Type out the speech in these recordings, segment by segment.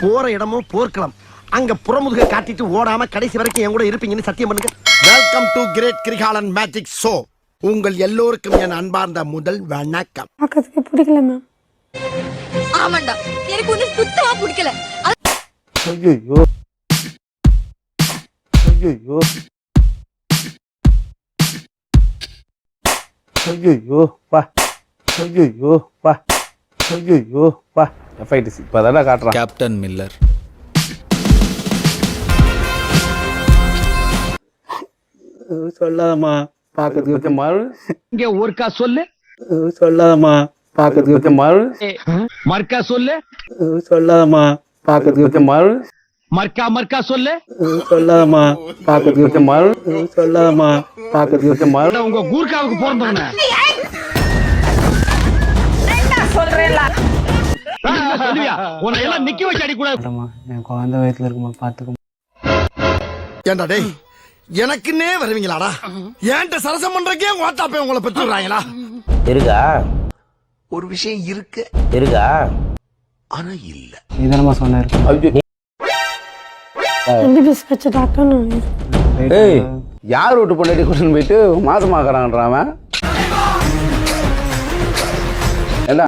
போற இடமும் போர்க்களம். அங்க புறமுதுக காட்டிட்டு ஓடாம கடைசி வரைக்கும் என் கூட இருப்பீங்கன்னு சத்தியம் பண்ணுங்க. Welcome to great Kirikalan magic show உங்கள் எல்லோருக்கும் என் அன்பார்ந்த முதல் வணக்கம். பார்க்கறதுக்கு பிடிக்கல மேம் ஆமாண்டா. எனக்கு ஒண்ணு சுத்தமா பிடிக்கல. ஐயோ ஐயோ ஐயோ பா. ஐயோ பா. ஐயோ பா எஃப்ஐடிசி இப்போ தானே காட்டுறான். கேப்டன் மில்லர் சொல்லாதம்மா பார்க்கறதுக்கு கொஞ்சம் மறு. இங்க ஒருக்கா சொல்லு. சொல்லாதம்மா பார்க்கறதுக்கு கொஞ்சம் மறு. மர்க்கா சொல்லு. சொல்லாதம்மா பார்க்கறதுக்கு கொஞ்சம் மறு. மர்க்கா மர்க்கா சொல்லு. சொல்லாதம்மா பார்க்கறதுக்கு கொஞ்சம் மறு. சொல்லாதம்மா பார்க்கறதுக்கு கொஞ்சம் மறு. உங்க கூர்க்காவுக்கு பிறந்தவன சொல்லுவியா? உன்னை எல்லாம் நிக்க வச்சு அடி கூட என் குழந்தை வயிற்றுல இருக்குமா பார்த்துக்க ஏண்டா டேய் எனக்குன்னே வருவீங்களாடா? ஏன்ட்ட சரசம் பண்றக்கே ஓட்டாப்பே உங்களை பெற்று விடுறாங்களா? இருக்கா? ஒரு விஷயம் இருக்கு. இருக்கா? ஆனா இல்ல. நீ தானம்மா சொன்ன இருக்கு. எம்பிபிஎஸ் வச்ச டாக்டர் யார் வீட்டு பொண்டாட்டி கொண்டு போயிட்டு மாசமாக்குறான்றான் இல்ல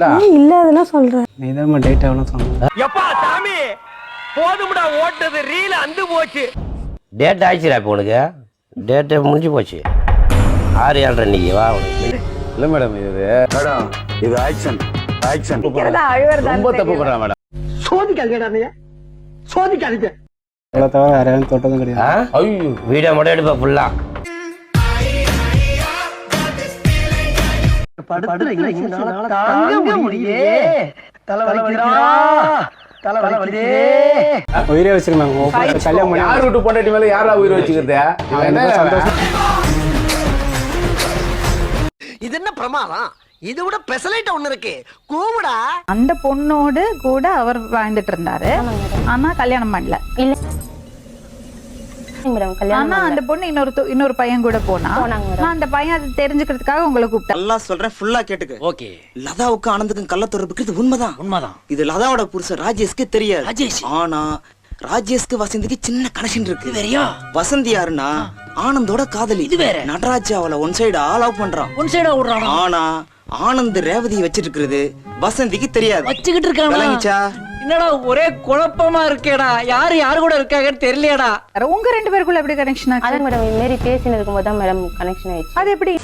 அதெல்லாம் சொல்றேன் நீ தான் டேட் ஆகணும் சொன்ன எப்பா சாமி போதும்டா ஓட்டது ரீல அந்து போச்சு. டேட் ஆயிடுச்சுடா இப்போ உனக்கு. டேட்டு முடிஞ்சு போச்சு. ஆறு ஏழரை நீ வா உனக்கு. இல்ல மேடம் இது மேடம் இது ஆக்ஷன் ஆக்ஷன் ரொம்ப தப்பு பண்றான் மேடம் சோதிக்காதீங்க சோதிக்காதீங்க. தவிர வேற யாரும் தொட்டதும் கிடையாது. வீடியோ மட்டும் எடுப்பா தாங்க முடியே உயிரே வச்சிருந்தாங்க கல்யாணம் பண்ணி யார் வீட்டு பொண்டாட்டி மேல யாரா உயிர் வச்சுக்கிறது? இவன் என்ன? சந்தோஷம். இது என்ன பிரமாதம்? இது விட பெசலைட் ஒண்ணு இருக்கு. கூவுடா. அந்த பொண்ணோடு கூட அவர் வாழ்ந்துட்டு இருந்தாரு. ஆனா கல்யாணம் பண்ணல. இல்ல. ஆனா அந்த பொண்ணு இன்னொரு பையன் கூட போனா. நான் அந்த பையன் அது தெரிஞ்சுக்கிறதுக்காக உங்களை கூப்பிட்டேன். நல்லா சொல்றேன் ஃபுல்லா கேட்டுக்க. ஓகே லதாவுக்கு ஆனந்துக்கும் கள்ள தொடர்பு இருக்கிறது உண்மைதான். உண்மைதான். இது லதாவோட புருஷன் ராஜேஷ்க்கு தெரியாது. ராஜேஷ். ஆனா ராஜேஷ்க்கு வசந்திக்கு சின்ன கனெக்ஷன் இருக்கு. வேறயா? வசந்தி யாருன்னா ஆனந்தோட காதலி. இது வேற. நடராஜ் அவளை ஒன் சைடா லவ் பண்றான். ஒன் சைடா விடுறான்? ஆனா ஆனந்த் ரேவதி வச்சிட்டு இருக்கிறது வசந்திக்கு தெரியாது. வச்சுக்கிட்டு இருக்காங்க என்னடா ஒரே குழப்பமா இருக்கேடா. யாரு யாரு கூட இருக்காங்கன்னு தெரியலையடா. உங்க ரெண்டு பேருக்குள்ள எப்படி கனெக்ஷன் ஆச்சு? அதான் மேடம் இது மாரி பேசினு இருக்கும்போது தான் மேடம் கனெக்ஷன் ஆயிடுச்சு. அது எப்படி?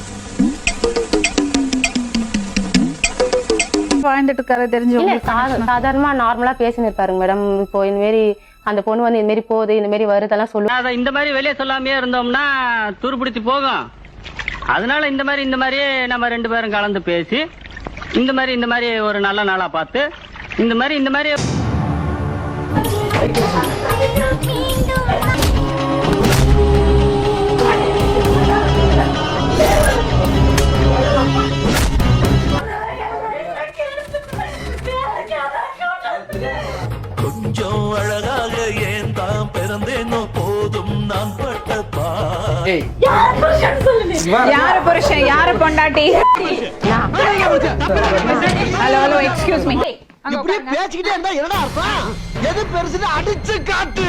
வாழ்ந்துட்டு இருக்காரு இல்ல தெரிஞ்சவங்க சா- சாதாரணமா நார்மலா பேசினு இருப்பாருங்க மேடம் இப்போ இந்த மாரி அந்த பொண்ணு வந்து இந்த மாரி போகுது இந்த மாரி வருதெல்லாம் சொல்லுவாங்க இந்த மாதிரி வெளியே சொல்லாமையே இருந்தோம்னா துருப்பிடிச்சு போகும். அதனால இந்த மாதிரி இந்த மாதிரியே நம்ம ரெண்டு பேரும் கலந்து பேசி இந்த மாதிரி இந்த மாதிரி ஒரு நல்ல நாளா பார்த்து இந்த மாதிரி இந்த மாதிரி யாரு புருஷன் யாரு பொண்டாட்டி ஹலோ ஹலோ எக்ஸ்கியூஸ் மீ இப்படியே பேசிக்கிட்டே இருந்தா என்னடா அர்த்தம்? எது பெருசுன்னு அடிச்சு காட்டு.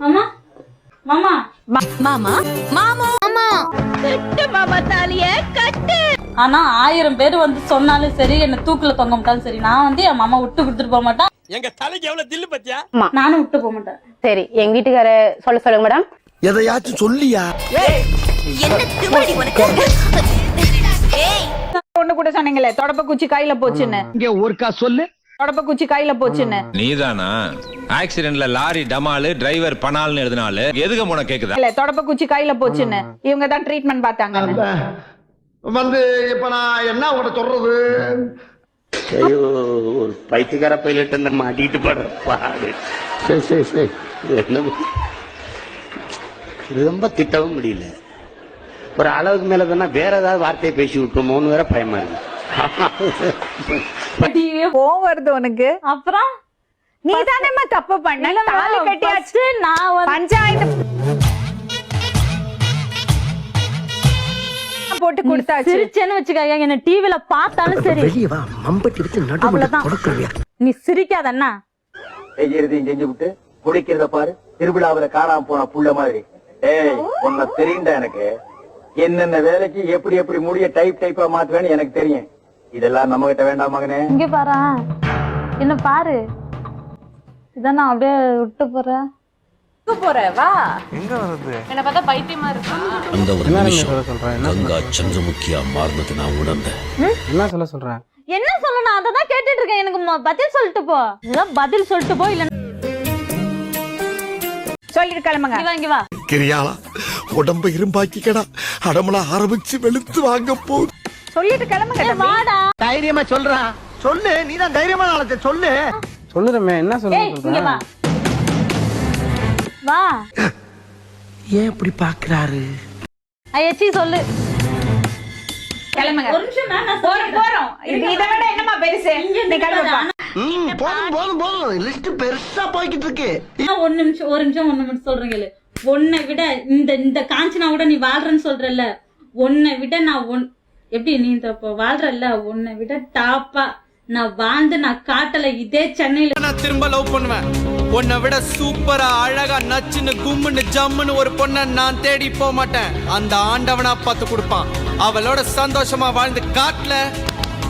மாமா மாமா. மாமா மாமா. கட்டு மாமா தாலிய கட்டு. ஆனா ஆயிரம் பேர் வந்து சொன்னாலும் சரி என்ன தூக்குல தொங்க மாட்டாலும் சரி நான் வந்து என் மாமா விட்டு கொடுத்துட்டு போக மாட்டேன். எங்க தலைக்கு எவ்வளவு தில்லு பத்தியா? நானும் விட்டு போக மாட்டேன். சரி எங்க வீட்டுக்கார சொல்ல சொல்லுங்க மேடம். எதையாச்சும் சொல்லியா? என்ன ஒண்ணு கூட சொன்னீங்களே தொடப்ப குச்சி கையில போச்சுன்னு. இங்க ஒருக்கா சொல்லு. தொடப்ப குச்சி கையில போச்சுன்னு. நீதானா? ஆக்சிடென்ட்ல லாரி டமாலு டிரைவர் பனால்னு எழுதினாலு எதுக்கு உனக்கு கேக்குதா? இல்ல தொடப்ப குச்சி கையில போச்சுன்னு. இவங்க தான் ட்ரீட்மெண்ட் பார்த்தாங்கன்னு வந்து இப்ப நான் என்ன உங்கள்ட்ட சொல்றது? ஐயோ ஒரு பைத்தியக்கார பைலட் அந்த மாட்டிட்டு படுற பாடு. சரி சரி சரி. ரொம்ப திட்டவும் முடியல. ஒரு அளவுக்கு மேல தானே வேற ஏதாவது வார்த்தையை பேசி விட்டுருமோன்னு வேற பயமா இருக்கு. கோவம் வருது உனக்கு? அப்புறம்? நீ தானேம்மா தப்பு பண்ண? தாலி கட்டியாச்சு. நான் பஞ்சாயத்து போட்டு கொடுத்தாச்சு. சிரிச்சேன்னு வச்சுக்கோங்க என்ன டிவில பார்த்தாலும் சரி. வெளியே வா. மம்பட்டி எடுத்து நடுவில். கொடுக்கலையா நீ சிரிக்காத அண்ணா. செய்யறதையும் செஞ்சு விட்டு குடிக்கிறத பாரு. திருவிழாவுல காணாம போன புள்ள மாதிரி. ஏய் உன்னை தெரியும்டா எனக்கு. என்னென்ன வேலைக்கு எப்படி எப்படி முடிய டைப் டைப்பா மாத்துவேன்னு எனக்கு தெரியும். இதெல்லாம் நம்ம கிட்ட வேண்டாம் மகனே. இங்க பாரு. என்ன பாரு. இதான் நான் அப்படியே விட்டு போறேன். போற வா. எங்க வருது என்ன பார்த்தா பைத்தியமா இருக்கு. என்ன சொல்ல சொல்றேன்? என்ன சொல்ற? சந்திரமுகியா மாறினது நான் உணர்ந்தேன். என்ன சொல்ல சொல்றேன்? என்ன சொல்லணும்? அதை தான் கேட்டுட்டு இருக்கேன். எனக்கு பதில் சொல்லிட்டு போ. பதில் சொல்லிட்டு போ இல்ல சொல்லிட்டு கிளம்புங்க இங்க வா இங்க வா. கிரியாளா உடம்ப இரும்பாக்கிக்கடா. அடமலா ஆரம்பிச்சு வெளுத்து வாங்க போகுது சொல்லிட்டு கிளம்புங்க வாடா. தைரியமா சொல்றான் சொல்லு நீதான் தைரியமா நாளத்தை சொல்லு. சொல்லுறமே என்ன சொல்ல ஏய் இங்க சொல்றேன் வா. வா. ஏன் இப்படி பாக்குறாரு? ஐயச்சி சொல்லு. கிளம்புங்க. ஒரு நிமிஷம் நான் நான் போறோம் போறோம். இது இதை விட என்னமா பெருசு? நீ கிளம்புப்பா போதும் போதும் போதும். லிஸ்ட் பெருசா போய்கிட்டு இருக்கு. நான் ஒரு நிமிஷம் ஒரு நிமிஷம் ஒண்ணு மட்டும் சொல்றேன் கேளு. உன்னை விட இந்த இந்த காஞ்சனா விட நீ வாழ்றன்னு சொல்றல்ல. உன்னை விட நான் ஒன் எப்படி நீ இந்த வாழ்றல்ல? உன்னை விட டாப்பா நான் வாழ்ந்து நான் காட்டல. இதே சென்னையில நான் திரும்ப லவ் பண்ணுவேன். உன்னை விட சூப்பரா அழகா நச்சுன்னு கும்முன்னு ஜம்முன்னு ஒரு பொண்ணை நான் தேடி போக மாட்டேன். அந்த ஆண்டவனா பார்த்து கொடுப்பான். அவளோட சந்தோஷமா வாழ்ந்து காட்டல